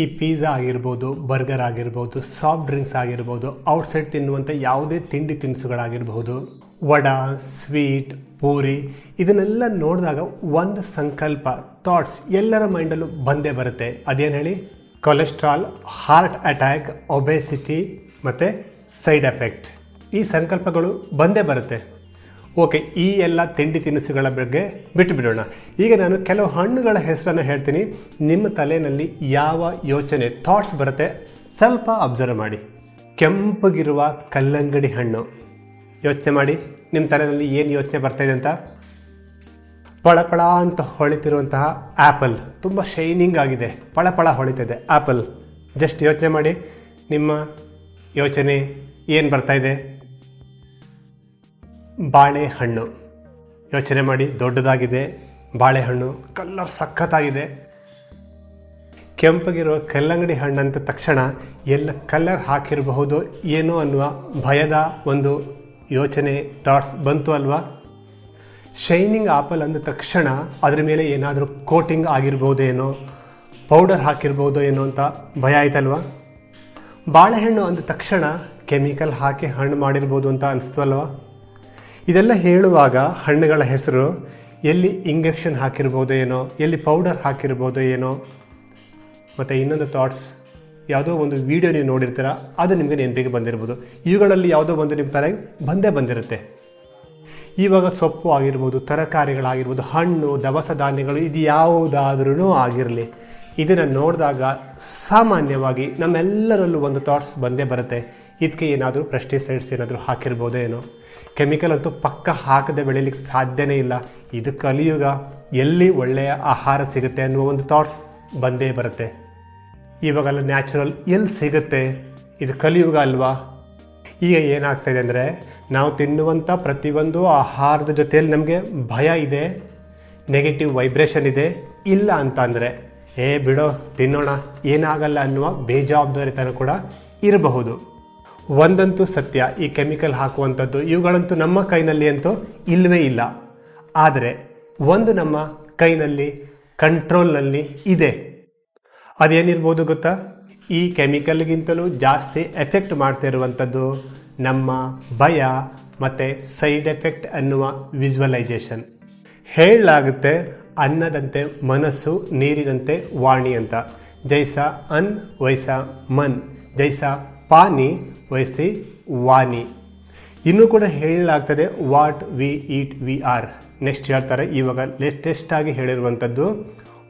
ಈ ಪಿಜ್ಜಾ ಆಗಿರ್ಬೋದು ಬರ್ಗರ್ ಆಗಿರ್ಬೋದು ಸಾಫ್ಟ್ ಡ್ರಿಂಕ್ಸ್ ಆಗಿರ್ಬೋದು ಔಟ್ಸೈಡ್ ತಿನ್ನುವಂಥ ಯಾವುದೇ ತಿಂಡಿ ತಿನಿಸುಗಳಾಗಿರ್ಬೋದು, ವಡ ಸ್ವೀಟ್ ಪೂರಿ, ಇದನ್ನೆಲ್ಲ ನೋಡಿದಾಗ ಒಂದು ಸಂಕಲ್ಪ ಥಾಟ್ಸ್ ಎಲ್ಲರ ಮೈಂಡಲ್ಲೂ ಬಂದೇ ಬರುತ್ತೆ. ಅದೇನು ಹೇಳಿ? ಕೊಲೆಸ್ಟ್ರಾಲ್ ಹಾರ್ಟ್ ಅಟ್ಯಾಕ್ ಒಬೆಸಿಟಿ ಮತ್ತು ಸೈಡ್ ಎಫೆಕ್ಟ್ ಈ ಸಂಕಲ್ಪಗಳು ಬಂದೇ ಬರುತ್ತೆ. ಓಕೆ, ಈ ಎಲ್ಲ ತಿಂಡಿ ತಿನಿಸುಗಳ ಬಗ್ಗೆ ಬಿಟ್ಟು ಬಿಡೋಣ ಈಗ ನಾನು ಕೆಲವು ಹಣ್ಣುಗಳ ಹೆಸರನ್ನು ಹೇಳ್ತೀನಿ. ನಿಮ್ಮ ತಲೆಯಲ್ಲಿ ಯಾವ ಯೋಚನೆ ಥಾಟ್ಸ್ ಬರುತ್ತೆ? ಸ್ವಲ್ಪ ಅಬ್ಸರ್ವ್ ಮಾಡಿ. ಕೆಂಪಗಿರುವ ಕಲ್ಲಂಗಡಿ ಹಣ್ಣು. ಯೋಚನೆ ಮಾಡಿ. ನಿಮ್ಮ ತಲೆಯಲ್ಲಿ ಏನು ಯೋಚನೆ ಬರ್ತಾ ಇದೆ ಅಂತ? ಪಳಪಳ ಅಂತ ಹೊಳಿತಿರುವಂತಹ ಆ್ಯಪಲ್ ತುಂಬ ಶೈನಿಂಗ್ ಆಗಿದೆ. ಪಳಪಳ ಹೊಳಿತಿದೆ. ಆ್ಯಪಲ್ ಜಸ್ಟ್ ಯೋಚನೆ ಮಾಡಿ. ನಿಮ್ಮ ಯೋಚನೆ ಏನು ಬರ್ತಾ ಇದೆ? ಬಾಳೆಹಣ್ಣು. ಯೋಚನೆ ಮಾಡಿ, ದೊಡ್ಡದಾಗಿದೆ, ಬಾಳೆಹಣ್ಣು ಕಲ್ಲರ್ ಸಖತ್ತಾಗಿದೆ. ಕೆಂಪಗಿರೋ ಕಲ್ಲಂಗಡಿ ಹಣ್ಣು ಅಂತ ತಕ್ಷಣ ಎಲ್ಲ ಕಲ್ಲರ್ ಹಾಕಿರಬಹುದು ಏನೋ ಅನ್ನುವ ಭಯದ ಒಂದು ಯೋಚನೆ ಥಾಟ್ಸ್ ಬಂತು ಅಲ್ವಾ? ಶೈನಿಂಗ್ ಆಪಲ್ ಅಂದ ತಕ್ಷಣ ಅದರ ಮೇಲೆ ಏನಾದರೂ ಕೋಟಿಂಗ್ ಆಗಿರ್ಬೋದೇನೋ? ಪೌಡರ್ ಹಾಕಿರ್ಬೋದು ಏನೋ ಅಂತ ಭಯ ಆಯ್ತಲ್ವಾ? ಬಾಳೆಹಣ್ಣು ಅಂದ ತಕ್ಷಣ ಕೆಮಿಕಲ್ ಹಾಕಿ ಹಣ್ಣು ಮಾಡಿರ್ಬೋದು ಅಂತ ಅನಿಸ್ತು ಅಲ್ವಾ? ಇದೆಲ್ಲ ಹೇಳುವಾಗ ಹಣ್ಣುಗಳ ಹೆಸರು ಎಲ್ಲಿ ಇಂಜೆಕ್ಷನ್ ಹಾಕಿರ್ಬೋದು ಏನೋ, ಎಲ್ಲಿ ಪೌಡರ್ ಹಾಕಿರ್ಬೋದೋ ಏನೋ. ಮತ್ತು ಇನ್ನೊಂದು ಥಾಟ್ಸ್ ಯಾವುದೋ ಒಂದು ವಿಡಿಯೋ ನೀವು ನೋಡಿರ್ತೀರ, ಅದು ನಿಮಗೆ ನೆನಪಿಗೆ ಬಂದಿರ್ಬೋದು. ಇವುಗಳಲ್ಲಿ ಯಾವುದೋ ಒಂದು ನಿಮ್ಮ ತಲೆಗೆ ಬಂದೇ ಬಂದಿರುತ್ತೆ. ಇವಾಗ ಸೊಪ್ಪು ಆಗಿರ್ಬೋದು, ತರಕಾರಿಗಳಾಗಿರ್ಬೋದು, ಹಣ್ಣು, ದವಸ ಧಾನ್ಯಗಳು ಇದು ಯಾವುದಾದ್ರೂ ಆಗಿರಲಿ. ಇದನ್ನು ನೋಡಿದಾಗ ಸಾಮಾನ್ಯವಾಗಿ ನಮ್ಮೆಲ್ಲರಲ್ಲೂ ಒಂದು ಥಾಟ್ಸ್ ಬಂದೇ ಬರುತ್ತೆ. ಇದಕ್ಕೆ ಏನಾದರೂ ಪ್ರೆಸ್ಟಿಸೈಡ್ಸ್ ಏನಾದರೂ ಹಾಕಿರ್ಬೋದೇನೋ ಕೆಮಿಕಲ್ ಅಂತೂ ಪಕ್ಕ ಹಾಕದೆ ಬೆಳೀಲಿಕ್ಕೆ ಸಾಧ್ಯನೇ ಇಲ್ಲ. ಇದು ಕಲಿಯುಗ. ಎಲ್ಲಿ ಒಳ್ಳೆಯ ಆಹಾರ ಸಿಗುತ್ತೆ ಅನ್ನುವ ಒಂದು ಥಾಟ್ಸ್ ಬಂದೇ ಬರುತ್ತೆ. ಇವಾಗೆಲ್ಲ ನ್ಯಾಚುರಲ್ ಎಲ್ಲಿ ಸಿಗುತ್ತೆ? ಇದು ಕಲಿಯುಗ ಅಲ್ವಾ? ಈಗ ಏನಾಗ್ತಾಯಿದೆ ಅಂದರೆ, ನಾವು ತಿನ್ನುವಂಥ ಪ್ರತಿಯೊಂದು ಆಹಾರದ ಜೊತೆಯಲ್ಲಿ ನಮಗೆ ಭಯ ಇದೆ ನೆಗೆಟಿವ್ ವೈಬ್ರೇಷನ್ ಇದೆ, ಇಲ್ಲ ಅಂತ ಅಂದರೆ, ಏ ಬಿಡೋ, ತಿನ್ನೋಣ, ಏನಾಗಲ್ಲ ಅನ್ನುವ ಬೇಜವಾಬ್ದಾರಿತನ ಕೂಡ ಇರಬಹುದು. ಒಂದಂತೂ ಸತ್ಯ, ಈ ಕೆಮಿಕಲ್ ಹಾಕುವಂಥದ್ದು ಇವುಗಳಂತೂ ನಮ್ಮ ಕೈನಲ್ಲಿ ಅಂತೂ ಇಲ್ಲವೇ ಇಲ್ಲ. ಆದರೆ ಒಂದು ನಮ್ಮ ಕೈನಲ್ಲಿ, ಕಂಟ್ರೋಲ್ನಲ್ಲಿ ಇದೆ. ಅದೇನಿರ್ಬೋದು ಗೊತ್ತಾ? ಈ ಕೆಮಿಕಲ್ಗಿಂತಲೂ ಜಾಸ್ತಿ ಎಫೆಕ್ಟ್ ಮಾಡ್ತಾ ಇರುವಂಥದ್ದು ನಮ್ಮ ಭಯ ಮತ್ತು ಸೈಡ್ ಎಫೆಕ್ಟ್ ಅನ್ನುವ ವಿಜುವಲೈಸೇಷನ್. ಹೇಳಲಾಗುತ್ತೆ ಅನ್ನದಂತೆ ಮನಸ್ಸು, ನೀರಿನಂತೆ ವಾಣಿ ಅಂತ. ಜೈಸ ಅನ್, ವೈಸ ಮನ್. ಜೈಸ ಪಾನಿ ವೈಸಿ ವಾನಿ. ಇನ್ನೂ ಕೂಡ ಹೇಳಲಾಗ್ತದೆ what we eat we are next ಹೇಳ್ತಾರೆ, ಇವಾಗ ಲೇಟೆಸ್ಟ್ ಆಗಿ ಹೇಳಿರುವಂಥದ್ದು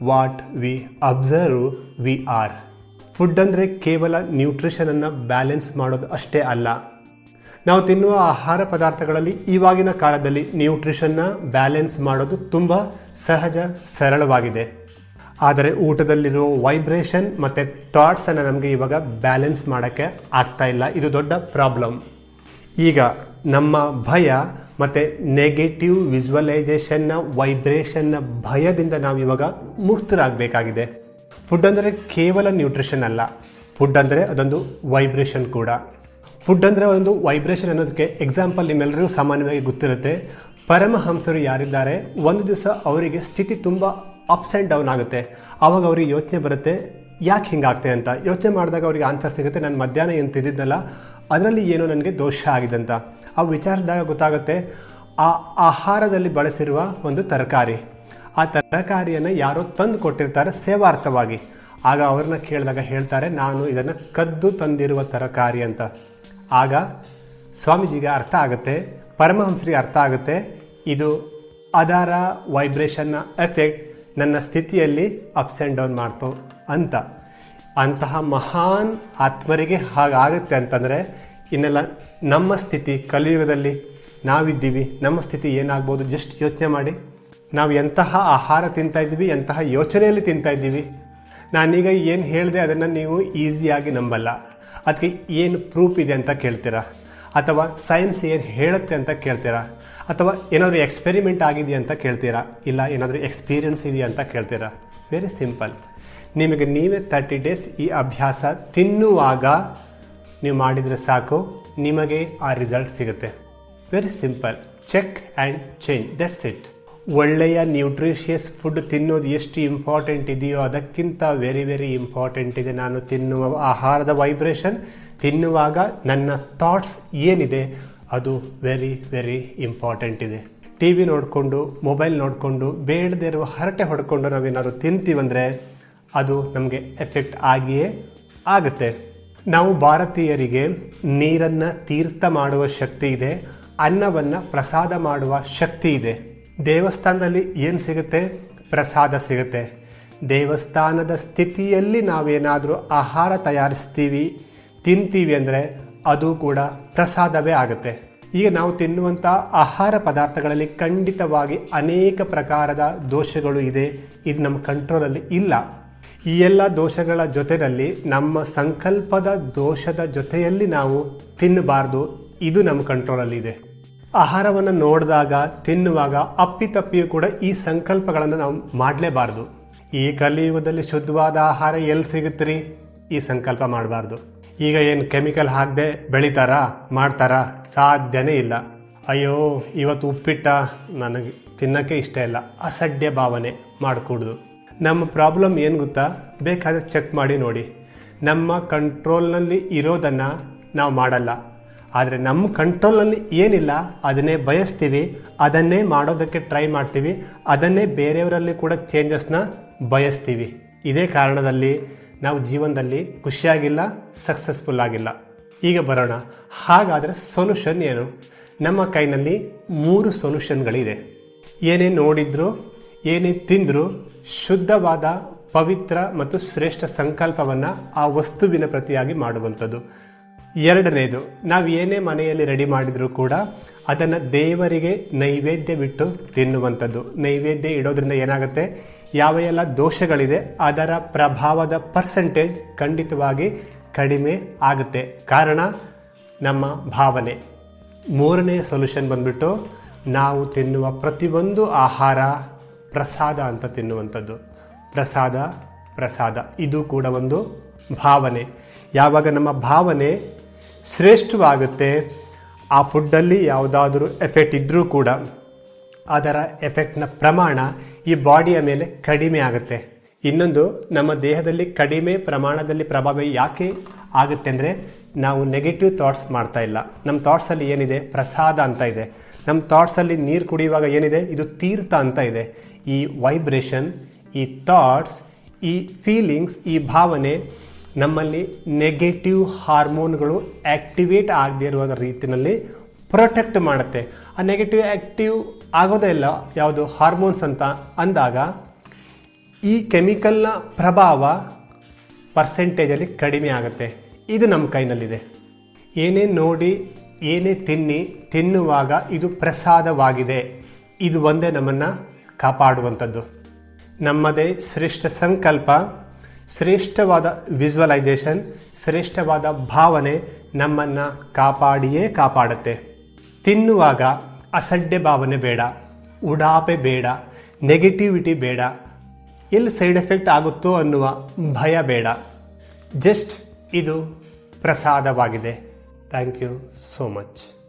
what we observe we are food ಅಂದರೆ ಕೇವಲ ನ್ಯೂಟ್ರಿಷನನ್ನು ಬ್ಯಾಲೆನ್ಸ್ ಮಾಡೋದು ಅಷ್ಟೇ ಅಲ್ಲ. ನಾವು ತಿನ್ನುವ ಆಹಾರ ಪದಾರ್ಥಗಳಲ್ಲಿ ಇವಾಗಿನ ಕಾಲದಲ್ಲಿ ನ್ಯೂಟ್ರಿಷನ್ನ ಬ್ಯಾಲೆನ್ಸ್ ಮಾಡೋದು ತುಂಬ ಸಹಜ, ಸರಳವಾಗಿದೆ. ಆದರೆ ಊಟದಲ್ಲಿರೋ ವೈಬ್ರೇಷನ್ ಮತ್ತು ಥಾಟ್ಸನ್ನು ನಮಗೆ ಇವಾಗ ಬ್ಯಾಲೆನ್ಸ್ ಮಾಡೋಕ್ಕೆ ಆಗ್ತಾ ಇಲ್ಲ. ಇದು ದೊಡ್ಡ ಪ್ರಾಬ್ಲಮ್ ಈಗ ನಮ್ಮ ಭಯ ಮತ್ತು ನೆಗೆಟಿವ್ ವಿಜುವಲೈಸೇಷನ್ನ ವೈಬ್ರೇಷನ್ನ ಭಯದಿಂದ ನಾವು ಇವಾಗ ಮುಕ್ತರಾಗಬೇಕಾಗಿದೆ. ಫುಡ್ ಅಂದರೆ ಕೇವಲ ನ್ಯೂಟ್ರಿಷನ್ ಅಲ್ಲ. ಫುಡ್ ಅಂದರೆ ಅದೊಂದು ವೈಬ್ರೇಷನ್ ಕೂಡ. ಫುಡ್ ಅಂದರೆ ಒಂದು ವೈಬ್ರೇಷನ್ ಅನ್ನೋದಕ್ಕೆ ಎಕ್ಸಾಂಪಲ್ ನಿಮ್ಮೆಲ್ಲರಿಗೂ ಸಾಮಾನ್ಯವಾಗಿ ಗೊತ್ತಿರುತ್ತೆ. ಪರಮಹಂಸರು ಯಾರಿದ್ದಾರೆ? ಒಂದು ದಿವಸ ಅವರಿಗೆ ಸ್ಥಿತಿ ತುಂಬ ಅಪ್ಸ್ ಆ್ಯಂಡ್ ಡೌನ್ ಆಗುತ್ತೆ. ಆವಾಗ ಅವ್ರಿಗೆ ಯೋಚನೆ ಬರುತ್ತೆ, ಯಾಕೆ ಹಿಂಗಾಗ್ತೆ ಅಂತ. ಯೋಚನೆ ಮಾಡಿದಾಗ ಅವ್ರಿಗೆ ಆನ್ಸರ್ ಸಿಗುತ್ತೆ, ನಾನು ಮಧ್ಯಾಹ್ನ ಏನು ತಿಂದಿದ್ದಲ್ಲ ಅದರಲ್ಲಿ ಏನೋ ನನಗೆ ದೋಷ ಆಗಿದೆ ಅಂತ ಆ ವಿಚಾರದಾಗ ಗೊತ್ತಾಗುತ್ತೆ, ಆ ಆಹಾರದಲ್ಲಿ ಬಳಸಿರುವ ಒಂದು ತರಕಾರಿ. ಆ ತರಕಾರಿಯನ್ನು ಯಾರೋ ತಂದು ಕೊಟ್ಟಿರ್ತಾರೆ ಸೇವಾರ್ಥವಾಗಿ. ಆಗ ಅವ್ರನ್ನ ಕೇಳಿದಾಗ ಹೇಳ್ತಾರೆ, ನಾನು ಇದನ್ನು ಕದ್ದು ತಂದಿರುವ ತರಕಾರಿ ಅಂತ. ಆಗ ಸ್ವಾಮೀಜಿಗೆ ಅರ್ಥ ಆಗುತ್ತೆ, ಪರಮಹಂಸರಿಗೆ ಅರ್ಥ ಆಗುತ್ತೆ, ಇದು ಅದರ ವೈಬ್ರೇಷನ್ನ ಎಫೆಕ್ಟ್ ನನ್ನ ಸ್ಥಿತಿಯಲ್ಲಿ ಅಪ್ಸ್ ಆ್ಯಂಡ್ ಡೌನ್ ಮಾಡ್ತು ಅಂತ. ಅಂತಹ ಮಹಾನ್ ಆತ್ಮರಿಗೆ ಹಾಗಾಗುತ್ತೆ ಅಂತಂದರೆ, ಇನ್ನೆಲ್ಲ ನಮ್ಮ ಸ್ಥಿತಿ ಕಲಿಯುಗದಲ್ಲಿ ನಾವಿದ್ದೀವಿ, ನಮ್ಮ ಸ್ಥಿತಿ ಏನಾಗ್ಬೋದು ಜಸ್ಟ್ ಯೋಚನೆ ಮಾಡಿ. ನಾವು ಎಂತಹ ಆಹಾರ ತಿಂತಾ ಇದ್ದೀವಿ, ಎಂತಹ ಯೋಚನೆಯಲ್ಲಿ ತಿಂತಾ ಇದ್ದೀವಿ. ನಾನೀಗ ಏನು ಹೇಳಿದೆ ಅದನ್ನು ನೀವು ಈಸಿಯಾಗಿ ನಂಬಲ್ಲ. ಅದಕ್ಕೆ ಏನು ಪ್ರೂಫ್ ಇದೆ ಅಂತ ಕೇಳ್ತೀರಾ? ಅಥವಾ ಸೈನ್ಸ್ ಏನು ಹೇಳುತ್ತೆ ಅಂತ ಕೇಳ್ತೀರಾ? ಅಥವಾ ಏನಾದರೂ ಎಕ್ಸ್ಪೆರಿಮೆಂಟ್ ಆಗಿದೆಯಾ ಅಂತ ಕೇಳ್ತೀರಾ? ಇಲ್ಲ, ಏನಾದರೂ ಎಕ್ಸ್ಪೀರಿಯನ್ಸ್ ಇದೆಯಾ ಅಂತ ಕೇಳ್ತೀರಾ? ವೆರಿ ಸಿಂಪಲ್ ನಿಮಗೆ ನೀವೇ ತರ್ಟಿ ಡೇಸ್ ಈ ಅಭ್ಯಾಸ ತಿನ್ನುವಾಗ ನೀವು ಮಾಡಿದರೆ ಸಾಕು, ನಿಮಗೆ ಆ ರಿಸಲ್ಟ್ ಸಿಗುತ್ತೆ. Very simple check and change that's it ಒಳ್ಳೆಯ ನ್ಯೂಟ್ರಿಷಿಯಸ್ ಫುಡ್ ತಿನ್ನೋದು ಎಷ್ಟು ಇಂಪಾರ್ಟೆಂಟ್ ಇದೆಯೋ ಅದಕ್ಕಿಂತ ವೆರಿ ವೆರಿ ಇಂಪಾರ್ಟೆಂಟ್ ಇದೆ. ನಾನು ತಿನ್ನುವ ಆಹಾರದ ವೈಬ್ರೇಷನ್ ತಿನ್ನುವಾಗ ನನ್ನ ಥಾಟ್ಸ್ ಏನಿದೆ, ಅದು ವೆರಿ ವೆರಿ ಇಂಪಾರ್ಟೆಂಟ್ ಇದೆ. ಟಿ ವಿ ನೋಡಿಕೊಂಡು ಮೊಬೈಲ್ ನೋಡಿಕೊಂಡು, ಬೇಡದೇ ಇರುವ ಹರಟೆ ಹೊಡ್ಕೊಂಡು ನಾವೇನಾದ್ರು ತಿಂತೀವಂದರೆ ಅದು ನಮಗೆ ಎಫೆಕ್ಟ್ ಆಗಿಯೇ ಆಗುತ್ತೆ. ನಾವು ಭಾರತೀಯರಿಗೆ ನೀರನ್ನು ತೀರ್ಥ ಮಾಡುವ ಶಕ್ತಿ ಇದೆ, ಅನ್ನವನ್ನು ಪ್ರಸಾದ ಮಾಡುವ ಶಕ್ತಿ ಇದೆ. ದೇವಸ್ಥಾನದಲ್ಲಿ ಏನು ಸಿಗುತ್ತೆ? ಪ್ರಸಾದ ಸಿಗುತ್ತೆ. ದೇವಸ್ಥಾನದ ಸ್ಥಿತಿಯಲ್ಲಿ ನಾವೇನಾದರೂ ಆಹಾರ ತಯಾರಿಸ್ತೀವಿ, ತಿಂತೀವಿ ಅಂದರೆ ಅದು ಕೂಡ ಪ್ರಸಾದವೇ ಆಗುತ್ತೆ. ಈಗ ನಾವು ತಿನ್ನುವಂಥ ಆಹಾರ ಪದಾರ್ಥಗಳಲ್ಲಿ ಖಂಡಿತವಾಗಿ ಅನೇಕ ಪ್ರಕಾರದ ದೋಷಗಳು ಇದೆ. ಇದು ನಮ್ಮ ಕಂಟ್ರೋಲಲ್ಲಿ ಇಲ್ಲ. ಈ ಎಲ್ಲ ದೋಷಗಳ ಜೊತೆಯಲ್ಲಿ ನಮ್ಮ ಸಂಕಲ್ಪದ ದೋಷದ ಜೊತೆಯಲ್ಲಿ ನಾವು ತಿನ್ನಬಾರ್ದು. ಇದು ನಮ್ಮ ಕಂಟ್ರೋಲಲ್ಲಿ ಇದೆ. ಆಹಾರವನ್ನು ನೋಡಿದಾಗ, ತಿನ್ನುವಾಗ ಅಪ್ಪಿತಪ್ಪಿಯೂ ಕೂಡ ಈ ಸಂಕಲ್ಪಗಳನ್ನು ನಾವು ಮಾಡಲೇಬಾರ್ದು. ಈ ಕಲಿಯುಗದಲ್ಲಿ ಶುದ್ಧವಾದ ಆಹಾರ ಎಲ್ಲಿ ಸಿಗುತ್ತೀರಿ ಈ ಸಂಕಲ್ಪ ಮಾಡಬಾರ್ದು. ಈಗ ಏನು ಕೆಮಿಕಲ್ ಹಾಕದೆ ಬೆಳೀತಾರಾ? ಮಾಡ್ತಾರಾ? ಸಾಧ್ಯನೇ ಇಲ್ಲ. ಅಯ್ಯೋ, ಇವತ್ತು ಉಪ್ಪಿಟ್ಟ ನನಗೆ ತಿನ್ನೋಕ್ಕೆ ಇಷ್ಟ ಇಲ್ಲ. ಅಸಡ್ಡೆ ಭಾವನೆ ಮಾಡಿಕೊಡ್ದು. ನಮ್ಮ ಪ್ರಾಬ್ಲಮ್ ಏನು ಗೊತ್ತಾ? ಬೇಕಾದರೆ ಚೆಕ್ ಮಾಡಿ ನೋಡಿ. ನಮ್ಮ ಕಂಟ್ರೋಲ್ನಲ್ಲಿ ಇರೋದನ್ನು ನಾವು ಮಾಡಲ್ಲ. ಆದರೆ ನಮ್ಮ ಕಂಟ್ರೋಲ್ನಲ್ಲಿ ಏನಿಲ್ಲ, ಅದನ್ನೇ ಬಯಸ್ತೀವಿ, ಅದನ್ನೇ ಮಾಡೋದಕ್ಕೆ ಟ್ರೈ ಮಾಡ್ತೀವಿ, ಅದನ್ನೇ ಬೇರೆಯವರಲ್ಲಿ ಕೂಡ ಚೇಂಜಸ್ನ ಬಯಸ್ತೀವಿ. ಇದೇ ಕಾರಣದಲ್ಲಿ ನಾವು ಜೀವನದಲ್ಲಿ ಖುಷಿಯಾಗಿಲ್ಲ ಸಕ್ಸಸ್ಫುಲ್ ಆಗಿಲ್ಲ. ಈಗ ಬರೋಣ, ಹಾಗಾದರೆ ಸೊಲ್ಯೂಷನ್ ಏನು? ನಮ್ಮ ಕೈನಲ್ಲಿ ಮೂರು ಸೊಲ್ಯೂಷನ್ಗಳಿದೆ ಏನೇ ನೋಡಿದ್ರು, ಏನೇ ತಿಂದರೂ, ಶುದ್ಧವಾದ, ಪವಿತ್ರ ಮತ್ತು ಶ್ರೇಷ್ಠ ಸಂಕಲ್ಪವನ್ನು ಆ ವಸ್ತುವಿನ ಪ್ರತಿಯಾಗಿ ಮಾಡುವಂಥದ್ದು. ಎರಡನೇದು, ನಾವು ಏನೇ ಮನೆಯಲ್ಲಿ ರೆಡಿ ಮಾಡಿದರೂ ಕೂಡ ಅದನ್ನು ದೇವರಿಗೆ ನೈವೇದ್ಯ ಬಿಟ್ಟು ತಿನ್ನುವಂಥದ್ದು. ನೈವೇದ್ಯ ಇಡೋದ್ರಿಂದ ಏನಾಗುತ್ತೆ? ಯಾವ ಎಲ್ಲ ದೋಷಗಳಿದೆ, ಅದರ ಪ್ರಭಾವದ ಪರ್ಸೆಂಟೇಜ್ ಖಂಡಿತವಾಗಿ ಕಡಿಮೆ ಆಗುತ್ತೆ. ಕಾರಣ, ನಮ್ಮ ಭಾವನೆ. ಮೂರನೇ ಸೊಲ್ಯೂಷನ್ ಬಂದ್ಬಿಟ್ಟು, ನಾವು ತಿನ್ನುವ ಪ್ರತಿಯೊಂದು ಆಹಾರ ಪ್ರಸಾದ ಅಂತ ತಿನ್ನುವಂಥದ್ದು. ಪ್ರಸಾದ ಪ್ರಸಾದ. ಇದು ಕೂಡ ಒಂದು ಭಾವನೆ. ಯಾವಾಗ ನಮ್ಮ ಭಾವನೆ ಶ್ರೇಷ್ಠವಾಗುತ್ತೆ. ಆ ಫುಡ್ಡಲ್ಲಿ ಯಾವುದಾದ್ರೂ ಎಫೆಕ್ಟ್ ಇದ್ದರೂ ಕೂಡ ಅದರ ಎಫೆಕ್ಟ್ನ ಪ್ರಮಾಣ ಈ ಬಾಡಿಯ ಮೇಲೆ ಕಡಿಮೆ ಆಗುತ್ತೆ. ಇನ್ನೊಂದು, ನಮ್ಮ ದೇಹದಲ್ಲಿ ಕಡಿಮೆ ಪ್ರಮಾಣದಲ್ಲಿ ಪ್ರಭಾವ ಯಾಕೆ ಆಗುತ್ತೆ ಅಂದರೆ ನಾವು ನೆಗೆಟಿವ್ ಥಾಟ್ಸ್ ಮಾಡ್ತಾ ಇಲ್ಲ. ನಮ್ಮ ಥಾಟ್ಸಲ್ಲಿ ಏನಿದೆ? ಪ್ರಸಾದ ಅಂತ ಇದೆ. ನಮ್ಮ ಥಾಟ್ಸಲ್ಲಿ ನೀರು ಕುಡಿಯುವಾಗ ಏನಿದೆ? ಇದು ತೀರ್ಥ ಅಂತ ಇದೆ. ಈ ವೈಬ್ರೇಷನ್ ಈ ಥಾಟ್ಸ್ ಈ ಫೀಲಿಂಗ್ಸ್ ಈ ಭಾವನೆ ನಮ್ಮಲ್ಲಿ ನೆಗೆಟಿವ್ ಹಾರ್ಮೋನ್ಗಳು ಆ್ಯಕ್ಟಿವೇಟ್ ಆಗದೇ ಇರುವ ರೀತಿಯಲ್ಲಿ ಪ್ರೊಟೆಕ್ಟ್ ಮಾಡುತ್ತೆ. ಆ ನೆಗೆಟಿವ್ ಆ್ಯಕ್ಟಿವ್ ಆಗೋದೇ ಇಲ್ಲ, ಯಾವುದು ಹಾರ್ಮೋನ್ಸ್ ಅಂತ ಅಂದಾಗ ಈ ಕೆಮಿಕಲ್ನ ಪ್ರಭಾವ ಪರ್ಸೆಂಟೇಜಲ್ಲಿ ಕಡಿಮೆ ಆಗುತ್ತೆ. ಇದು ನಮ್ಮ ಕೈನಲ್ಲಿದೆ. ಏನೇ ನೋಡಿ, ಏನೇ ತಿನ್ನಿ, ತಿನ್ನುವಾಗ ಇದು ಪ್ರಸಾದವಾಗಿದೆ. ಇದು ಒಂದೇ ನಮ್ಮನ್ನು ಕಾಪಾಡುವಂಥದ್ದು. ನಮ್ಮದೇ ಶ್ರೇಷ್ಠ ಸಂಕಲ್ಪ. ಶ್ರೇಷ್ಠವಾದ ವಿಜುವಲೈಸೇಷನ್, ಶ್ರೇಷ್ಠವಾದ ಭಾವನೆ ನಮ್ಮನ್ನು ಕಾಪಾಡಿಯೇ ಕಾಪಾಡುತ್ತೆ. ತಿನ್ನುವಾಗ ಅಸಡ್ಡೆ ಭಾವನೆ ಬೇಡ, ಉಡಾಪೆ ಬೇಡ, ನೆಗೆಟಿವಿಟಿ ಬೇಡ, ಎಲ್ಲಿ ಸೈಡ್ ಎಫೆಕ್ಟ್ ಆಗುತ್ತೋ ಅನ್ನುವ ಭಯ ಬೇಡ. ಜಸ್ಟ್ ಇದು ಪ್ರಸಾದವಾಗಿದೆ. Thank you so much.